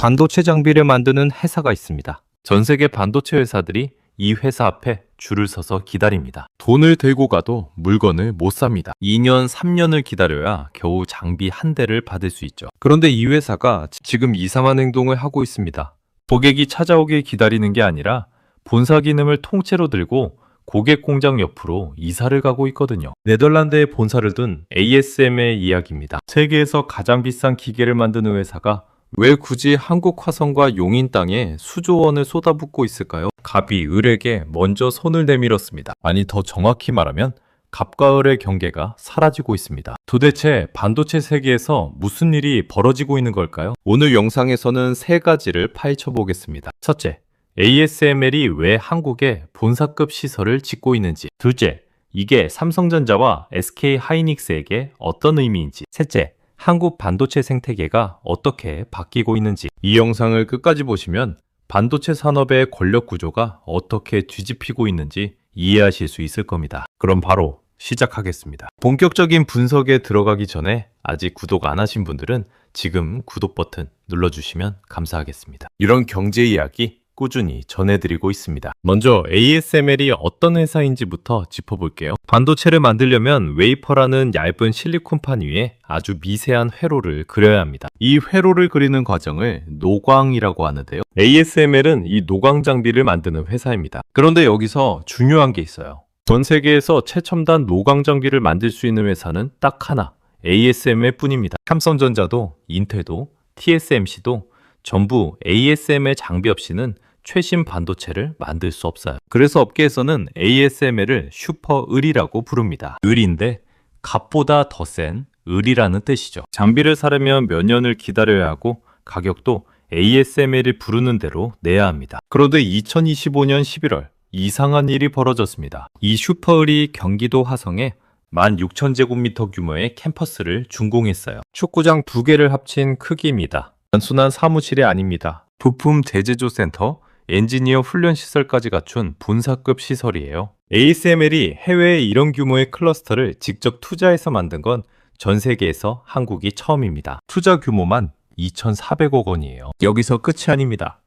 반도체 장비를 만드는 회사가 있습니다. 전 세계 반도체 회사들이 이 회사 앞에 줄을 서서 기다립니다. 돈을 들고 가도 물건을 못 삽니다. 2년, 3년을 기다려야 겨우 장비 한 대를 받을 수 있죠. 그런데 이 회사가 지금 이상한 행동을 하고 있습니다. 고객이 찾아오길 기다리는 게 아니라 본사 기능을 통째로 들고 고객 공장 옆으로 이사를 가고 있거든요. 네덜란드에 본사를 둔 ASM의 이야기입니다. 세계에서 가장 비싼 기계를 만드는 회사가 왜 굳이 한국 화성과 용인 땅에 수조 원을 쏟아붓고 있을까요? 갑이 을에게 먼저 손을 내밀었습니다. 아니 더 정확히 말하면 갑과 을의 경계가 사라지고 있습니다. 도대체 반도체 세계에서 무슨 일이 벌어지고 있는 걸까요? 오늘 영상에서는 세 가지를 파헤쳐 보겠습니다. 첫째, ASML이 왜 한국에 본사급 시설을 짓고 있는지. 둘째, 이게 삼성전자와 SK 하이닉스에게 어떤 의미인지. 셋째, 한국 반도체 생태계가 어떻게 바뀌고 있는지. 이 영상을 끝까지 보시면 반도체 산업의 권력 구조가 어떻게 뒤집히고 있는지 이해하실 수 있을 겁니다. 그럼 바로 시작하겠습니다. 본격적인 분석에 들어가기 전에 아직 구독 안 하신 분들은 지금 구독 버튼 눌러주시면 감사하겠습니다. 이런 경제 이야기 꾸준히 전해드리고 있습니다. 먼저 ASML이 어떤 회사인지부터 짚어볼게요. 반도체를 만들려면 웨이퍼라는 얇은 실리콘판 위에 아주 미세한 회로를 그려야 합니다. 이 회로를 그리는 과정을 노광이라고 하는데요. ASML은 이 노광 장비를 만드는 회사입니다. 그런데 여기서 중요한 게 있어요. 전 세계에서 최첨단 노광 장비를 만들 수 있는 회사는 딱 하나, ASML 뿐입니다. 삼성전자도, 인텔도, TSMC도 전부 ASML 장비 없이는 최신 반도체를 만들 수 없어요. 그래서 업계에서는 ASML을 슈퍼 을이라고 부릅니다. 을인데 값보다 더 센 을이라는 뜻이죠. 장비를 사려면 몇 년을 기다려야 하고 가격도 ASML이 부르는 대로 내야 합니다. 그런데 2025년 11월 이상한 일이 벌어졌습니다. 이 슈퍼을이 경기도 화성에 16,000제곱미터 규모의 캠퍼스를 준공했어요. 축구장 두 개를 합친 크기입니다. 단순한 사무실이 아닙니다. 부품 재제조 센터, 엔지니어 훈련 시설까지 갖춘 본사급 시설이에요. ASML이 해외에 이런 규모의 클러스터를 직접 투자해서 만든 건 전 세계에서 한국이 처음입니다. 투자 규모만 2,400억 원이에요. 여기서 끝이 아닙니다.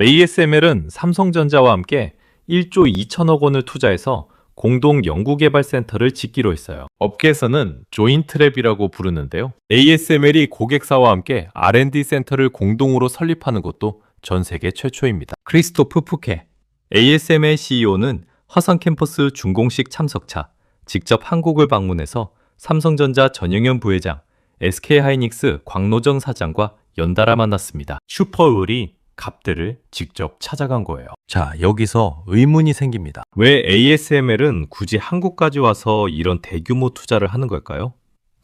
ASML은 삼성전자와 함께 1조 2천억 원을 투자해서 공동 연구개발센터를 짓기로 했어요. 업계에서는 조인트랩이라고 부르는데요. ASML이 고객사와 함께 R&D 센터를 공동으로 설립하는 것도 전 세계 최초입니다. 크리스토프 푸케 ASML CEO는 화성 캠퍼스 준공식 참석차 직접 한국을 방문해서 삼성전자 전영현 부회장, SK하이닉스 광노정 사장과 연달아 만났습니다. 슈퍼을이 값들을 직접 찾아간 거예요. 자, 여기서 의문이 생깁니다. 왜 ASML은 굳이 한국까지 와서 이런 대규모 투자를 하는 걸까요?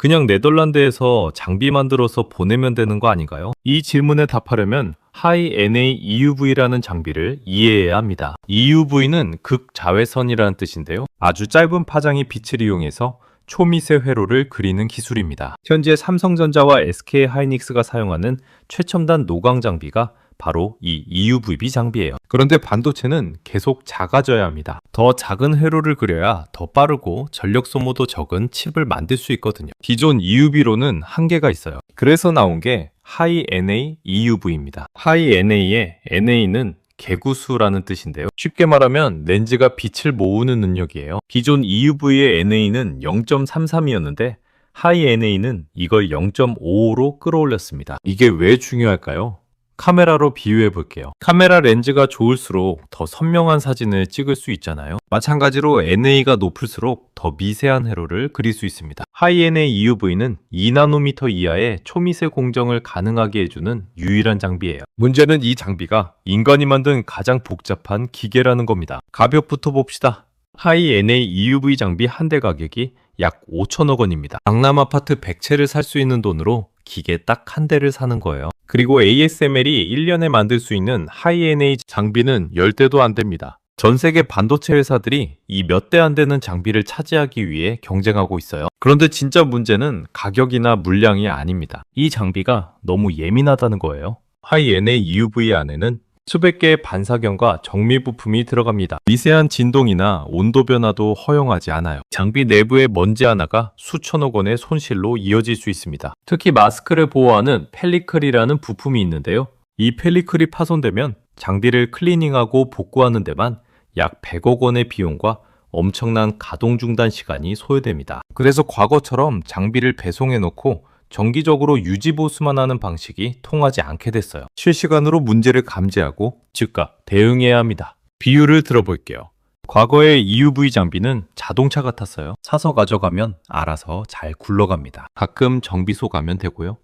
그냥 네덜란드에서 장비 만들어서 보내면 되는 거 아닌가요? 이 질문에 답하려면 하이 NA EUV라는 장비를 이해해야 합니다. EUV는 극자외선이라는 뜻인데요. 아주 짧은 파장의 빛을 이용해서 초미세 회로를 그리는 기술입니다. 현재 삼성전자와 SK 하이닉스가 사용하는 최첨단 노광 장비가 바로 이 EUVB 장비예요. 그런데 반도체는 계속 작아져야 합니다. 더 작은 회로를 그려야 더 빠르고 전력 소모도 적은 칩을 만들 수 있거든요. 기존 EUV로는 한계가 있어요. 그래서 나온 게 하이 NA EUV입니다. 하이 NA의 NA는 개구수라는 뜻인데요. 쉽게 말하면 렌즈가 빛을 모으는 능력이에요. 기존 EUV의 NA는 0.33이었는데 하이 NA는 이걸 0.55로 끌어올렸습니다. 이게 왜 중요할까요? 카메라로 비유해 볼게요. 카메라 렌즈가 좋을수록 더 선명한 사진을 찍을 수 있잖아요. 마찬가지로 NA가 높을수록 더 미세한 회로를 그릴 수 있습니다. 하이 NA EUV는 2나노미터 이하의 초미세 공정을 가능하게 해주는 유일한 장비예요. 문제는 이 장비가 인간이 만든 가장 복잡한 기계라는 겁니다. 가격부터 봅시다. 하이 NA EUV 장비 한 대 가격이 약 5천억 원입니다. 강남 아파트 100채를 살 수 있는 돈으로 기계 딱 한 대를 사는 거예요. 그리고 ASML이 1년에 만들 수 있는 하이-NA 장비는 10대도 안 됩니다. 전 세계 반도체 회사들이 이 몇 대 안 되는 장비를 차지하기 위해 경쟁하고 있어요. 그런데 진짜 문제는 가격이나 물량이 아닙니다. 이 장비가 너무 예민하다는 거예요. 하이-NA EUV 안에는 수백 개의 반사경과 정밀 부품이 들어갑니다. 미세한 진동이나 온도 변화도 허용하지 않아요. 장비 내부의 먼지 하나가 수천억 원의 손실로 이어질 수 있습니다. 특히 마스크를 보호하는 펠리클이라는 부품이 있는데요. 이 펠리클이 파손되면 장비를 클리닝하고 복구하는 데만 약 100억 원의 비용과 엄청난 가동 중단 시간이 소요됩니다. 그래서 과거처럼 장비를 배송해 놓고 정기적으로 유지 보수만 하는 방식이 통하지 않게 됐어요. 실시간으로 문제를 감지하고 즉각 대응해야 합니다. 비유를 들어볼게요. 과거의 EUV 장비는 자동차 같았어요. 사서 가져가면 알아서 잘 굴러갑니다. 가끔 정비소 가면 되고요.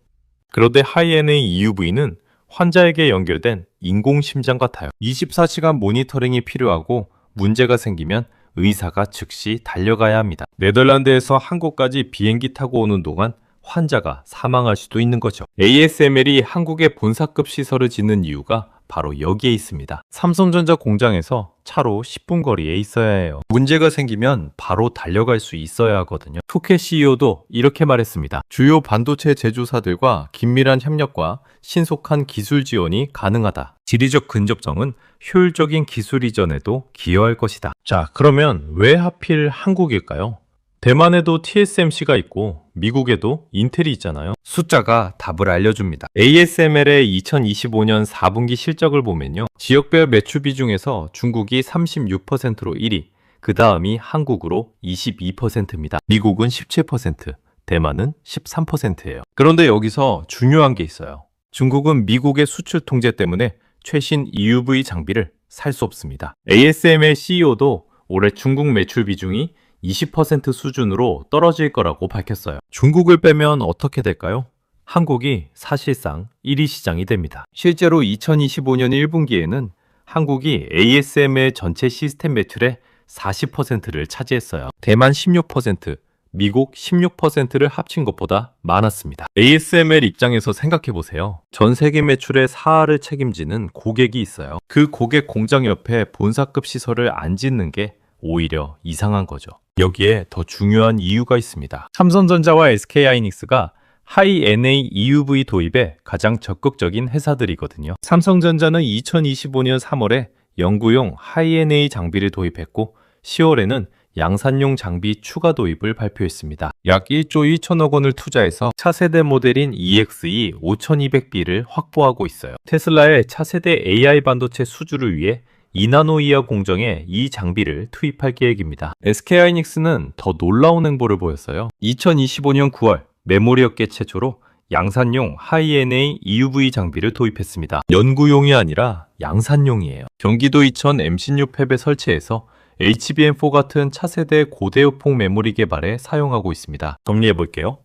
그런데 하이엔의 EUV는 환자에게 연결된 인공심장 같아요. 24시간 모니터링이 필요하고 문제가 생기면 의사가 즉시 달려가야 합니다. 네덜란드에서 한국까지 비행기 타고 오는 동안 환자가 사망할 수도 있는 거죠. ASML이 한국에 본사급 시설을 짓는 이유가 바로 여기에 있습니다. 삼성전자 공장에서 차로 10분 거리에 있어야 해요. 문제가 생기면 바로 달려갈 수 있어야 하거든요. 푸켓 CEO도 이렇게 말했습니다. 주요 반도체 제조사들과 긴밀한 협력과 신속한 기술 지원이 가능하다. 지리적 근접성은 효율적인 기술 이전에도 기여할 것이다. 자, 그러면 왜 하필 한국일까요? 대만에도 TSMC가 있고 미국에도 인텔이 있잖아요. 숫자가 답을 알려줍니다. ASML의 2025년 4분기 실적을 보면요. 지역별 매출 비중에서 중국이 36%로 1위, 그 다음이 한국으로 22%입니다. 미국은 17%, 대만은 13%예요. 그런데 여기서 중요한 게 있어요. 중국은 미국의 수출 통제 때문에 최신 EUV 장비를 살 수 없습니다. ASML CEO도 올해 중국 매출 비중이 20% 수준으로 떨어질 거라고 밝혔어요. 중국을 빼면 어떻게 될까요? 한국이 사실상 1위 시장이 됩니다. 실제로 2025년 1분기에는 한국이 ASM의 전체 시스템 매출의 40%를 차지했어요. 대만 16%, 미국 16%를 합친 것보다 많았습니다. ASML 입장에서 생각해 보세요. 전 세계 매출의 4할을 책임지는 고객이 있어요. 그 고객 공장 옆에 본사급 시설을 안 짓는 게 오히려 이상한 거죠. 여기에 더 중요한 이유가 있습니다. 삼성전자와 SK하이닉스가 하이 NA EUV 도입에 가장 적극적인 회사들이거든요. 삼성전자는 2025년 3월에 연구용 하이 NA 장비를 도입했고 10월에는 양산용 장비 추가 도입을 발표했습니다. 약 1조 2천억 원을 투자해서 차세대 모델인 EXE 5200B를 확보하고 있어요. 테슬라의 차세대 AI 반도체 수주를 위해 2나노 이하 공정에 이 장비를 투입할 계획입니다. SK하이닉스는 더 놀라운 행보를 보였어요. 2025년 9월 메모리 업계 최초로 양산용 하이NA EUV 장비를 도입했습니다. 연구용이 아니라 양산용이에요. 경기도 이천 M16 팹에 설치해서 HBM4 같은 차세대 고대역폭 메모리 개발에 사용하고 있습니다. 정리해 볼게요.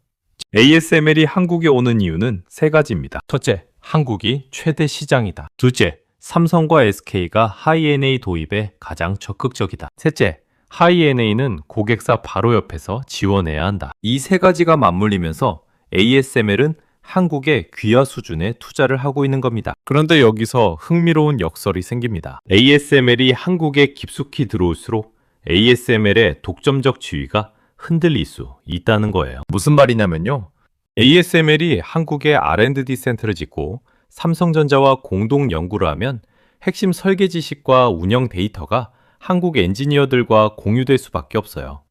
ASML이 한국에 오는 이유는 세 가지입니다. 첫째, 한국이 최대 시장이다. 둘째, 삼성과 SK가 하이NA 도입에 가장 적극적이다. 셋째, 하이NA는 고객사 바로 옆에서 지원해야 한다. 이 세 가지가 맞물리면서 ASML은 한국의 귀화 수준의 투자를 하고 있는 겁니다. 그런데 여기서 흥미로운 역설이 생깁니다. ASML이 한국에 깊숙이 들어올수록 ASML의 독점적 지위가 흔들릴 수 있다는 거예요. 무슨 말이냐면요. ASML이 한국에 R&D 센터를 짓고 삼성전자와 공동 연구를 하면 핵심 설계 지식과 운영 데이터가 한국 엔지니어들과 공유될 수밖에 없어요.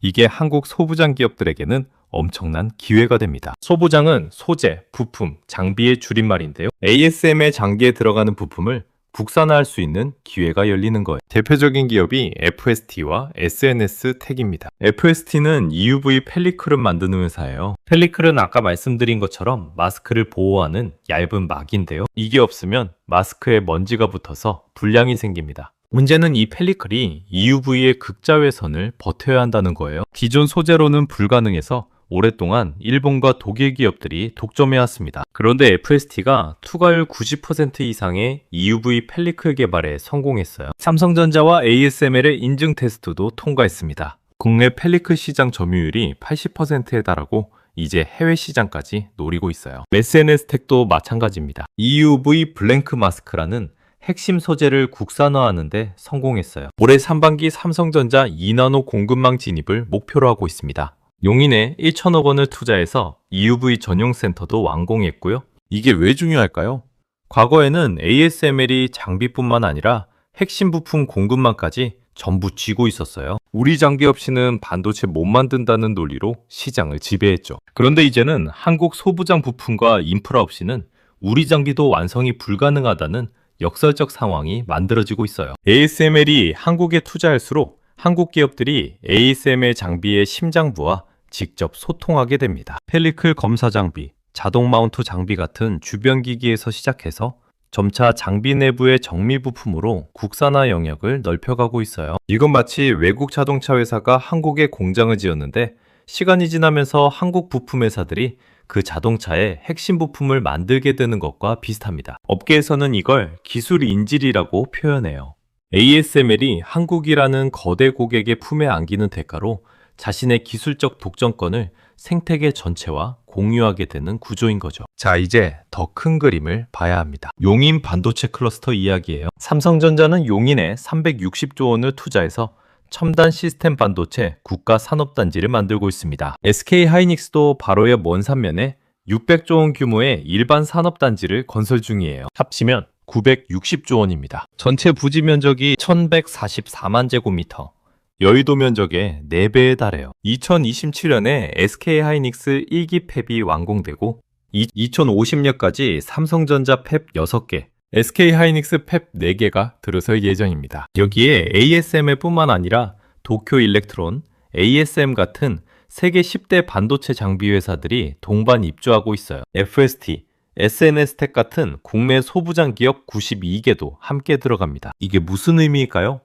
이게 한국 소부장 기업들에게는 엄청난 기회가 됩니다. 소부장은 소재, 부품, 장비의 줄임말인데요. ASM의 장기에 들어가는 부품을 국산화할 수 있는 기회가 열리는 거예요. 대표적인 기업이 FST와 SNS 택입니다. FST는 EUV 펠리클을 만드는 회사예요. 펠리클은 아까 말씀드린 것처럼 마스크를 보호하는 얇은 막인데요. 이게 없으면 마스크에 먼지가 붙어서 불량이 생깁니다. 문제는 이 펠리클이 EUV의 극자외선을 버텨야 한다는 거예요. 기존 소재로는 불가능해서 오랫동안 일본과 독일 기업들이 독점해왔습니다. 그런데 FST가 투과율 90% 이상의 EUV 펠리클 개발에 성공했어요. 삼성전자와 ASML의 인증 테스트도 통과했습니다. 국내 펠리클 시장 점유율이 80%에 달하고 이제 해외 시장까지 노리고 있어요. SNS텍도 마찬가지입니다. EUV 블랭크 마스크라는 핵심 소재를 국산화하는데 성공했어요. 올해 상반기 삼성전자 2나노 공급망 진입을 목표로 하고 있습니다. 용인에 1천억 원을 투자해서 EUV 전용 센터도 완공했고요. 이게 왜 중요할까요? 과거에는 ASML이 장비뿐만 아니라 핵심 부품 공급망까지 전부 쥐고 있었어요. 우리 장비 없이는 반도체 못 만든다는 논리로 시장을 지배했죠. 그런데 이제는 한국 소부장 부품과 인프라 없이는 우리 장비도 완성이 불가능하다는 역설적 상황이 만들어지고 있어요. ASML이 한국에 투자할수록 한국 기업들이 ASML 장비의 심장부와 직접 소통하게 됩니다. 펠리클 검사 장비, 자동 마운트 장비 같은 주변 기기에서 시작해서 점차 장비 내부의 정미 부품으로 국산화 영역을 넓혀가고 있어요. 이건 마치 외국 자동차 회사가 한국에 공장을 지었는데 시간이 지나면서 한국 부품 회사들이 그 자동차의 핵심 부품을 만들게 되는 것과 비슷합니다. 업계에서는 이걸 기술 인질이라고 표현해요. ASML이 한국이라는 거대 고객의 품에 안기는 대가로 자신의 기술적 독점권을 생태계 전체와 공유하게 되는 구조인 거죠. 자, 이제 더 큰 그림을 봐야 합니다. 용인 반도체 클러스터 이야기예요. 삼성전자는 용인에 360조 원을 투자해서 첨단 시스템 반도체 국가 산업단지를 만들고 있습니다. SK 하이닉스도 바로의 먼 산면에 600조 원 규모의 일반 산업단지를 건설 중이에요. 합치면 960조 원입니다. 전체 부지 면적이 1144만 제곱미터. 여의도 면적의 4배에 달해요. 2027년에 SK 하이닉스 1기 팹이 완공되고 2050년까지 삼성전자 팹 6개, SK 하이닉스 팹 4개가 들어설 예정입니다. 여기에 ASML뿐만 아니라 도쿄 일렉트론, ASM 같은 세계 10대 반도체 장비 회사들이 동반 입주하고 있어요. FST, SNS텍 같은 국내 소부장 기업 92개도 함께 들어갑니다. 이게 무슨 의미일까요?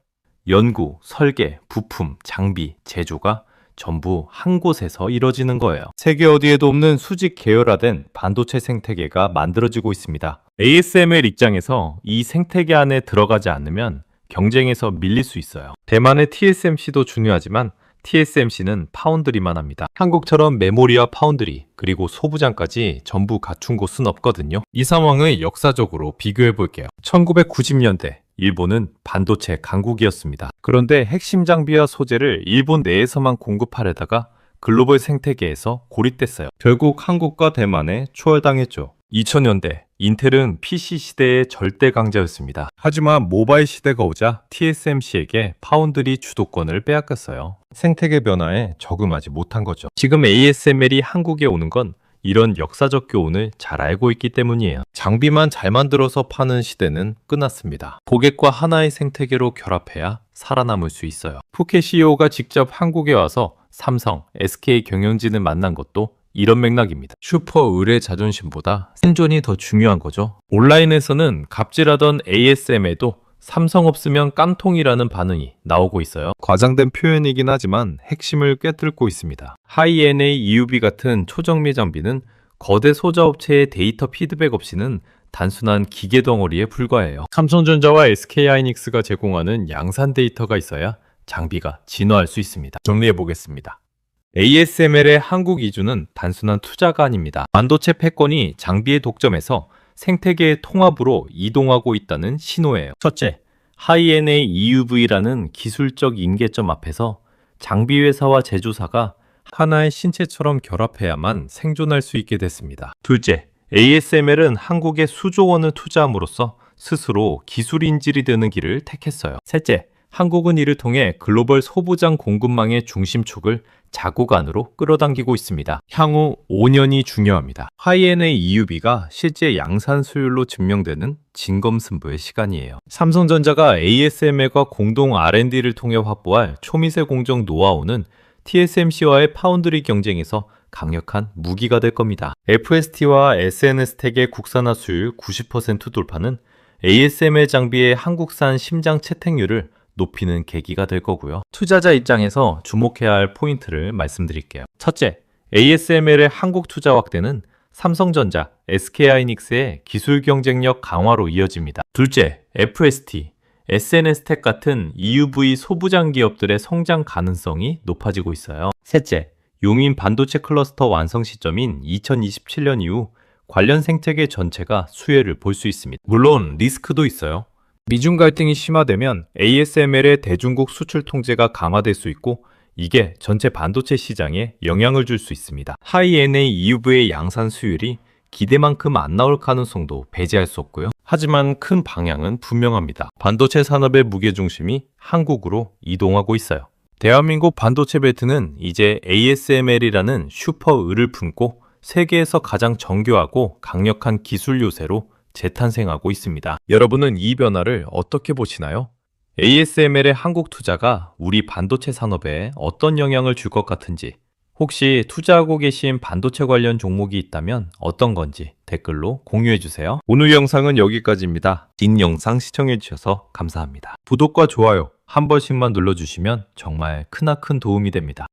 연구, 설계, 부품, 장비, 제조가 전부 한 곳에서 이뤄지는 거예요. 세계 어디에도 없는 수직 계열화된 반도체 생태계가 만들어지고 있습니다. ASML 입장에서 이 생태계 안에 들어가지 않으면 경쟁에서 밀릴 수 있어요. 대만의 TSMC도 중요하지만 TSMC는 파운드리만 합니다. 한국처럼 메모리와 파운드리, 그리고 소부장까지 전부 갖춘 곳은 없거든요. 이 상황을 역사적으로 비교해 볼게요. 1990년대 일본은 반도체 강국이었습니다. 그런데 핵심 장비와 소재를 일본 내에서만 공급하려다가 글로벌 생태계에서 고립됐어요. 결국 한국과 대만에 초월당했죠. 2000년대 인텔은 PC 시대의 절대 강자였습니다. 하지만 모바일 시대가 오자 TSMC에게 파운드리 주도권을 빼앗겼어요. 생태계 변화에 적응하지 못한 거죠. 지금 ASML이 한국에 오는 건 이런 역사적 교훈을 잘 알고 있기 때문이에요. 장비만 잘 만들어서 파는 시대는 끝났습니다. 고객과 하나의 생태계로 결합해야 살아남을 수 있어요. 푸케 CEO가 직접 한국에 와서 삼성, SK 경영진을 만난 것도 이런 맥락입니다. 슈퍼 의뢰 자존심보다 생존이 더 중요한 거죠. 온라인에서는 갑질하던 ASM에도 삼성 없으면 깜통이라는 반응이 나오고 있어요. 과장된 표현이긴 하지만 핵심을 꿰뚫고 있습니다. 하이NA EUV 같은 초정밀 장비는 거대 소자 업체의 데이터 피드백 없이는 단순한 기계 덩어리에 불과해요. 삼성전자와 SK하이닉스가 제공하는 양산 데이터가 있어야 장비가 진화할 수 있습니다. 정리해 보겠습니다. ASML의 한국 이주는 단순한 투자가 아닙니다. 반도체 패권이 장비의 독점에서 생태계의 통합으로 이동하고 있다는 신호예요. 첫째, 하이NA EUV라는 기술적 임계점 앞에서 장비 회사와 제조사가 하나의 신체처럼 결합해야만 생존할 수 있게 됐습니다. 둘째, ASML은 한국에 수조 원을 투자함으로써 스스로 기술 인질이 되는 길을 택했어요. 셋째, 한국은 이를 통해 글로벌 소부장 공급망의 중심축을 자국 안으로 끌어당기고 있습니다. 향후 5년이 중요합니다. 하이엔의 EUV가 실제 양산 수율로 증명되는 진검승부의 시간이에요. 삼성전자가 ASML과 공동 R&D를 통해 확보할 초미세 공정 노하우는 TSMC와의 파운드리 경쟁에서 강력한 무기가 될 겁니다. FST와 SNS텍의 국산화 수율 90% 돌파는 ASML 장비의 한국산 심장 채택률을 높이는 계기가 될 거고요. 투자자 입장에서 주목해야 할 포인트를 말씀드릴게요. 첫째, ASML의 한국 투자 확대는 삼성전자, SK하이닉스의 기술 경쟁력 강화로 이어집니다. 둘째, FST, SNS텍 같은 EUV 소부장 기업들의 성장 가능성이 높아지고 있어요. 셋째, 용인 반도체 클러스터 완성 시점인 2027년 이후 관련 생태계 전체가 수혜를 볼 수 있습니다. 물론 리스크도 있어요. 미중 갈등이 심화되면 ASML의 대중국 수출 통제가 강화될 수 있고 이게 전체 반도체 시장에 영향을 줄 수 있습니다. 하이NA EUV의 양산 수율이 기대만큼 안 나올 가능성도 배제할 수 없고요. 하지만 큰 방향은 분명합니다. 반도체 산업의 무게중심이 한국으로 이동하고 있어요. 대한민국 반도체 벨트는 이제 ASML이라는 슈퍼 을을 품고 세계에서 가장 정교하고 강력한 기술 요새로 재탄생하고 있습니다. 여러분은 이 변화를 어떻게 보시나요? ASML의 한국 투자가 우리 반도체 산업에 어떤 영향을 줄 것 같은지, 혹시 투자하고 계신 반도체 관련 종목이 있다면 어떤 건지 댓글로 공유해 주세요. 오늘 영상은 여기까지입니다. 긴 영상 시청해 주셔서 감사합니다. 구독과 좋아요 한 번씩만 눌러주시면 정말 크나큰 도움이 됩니다.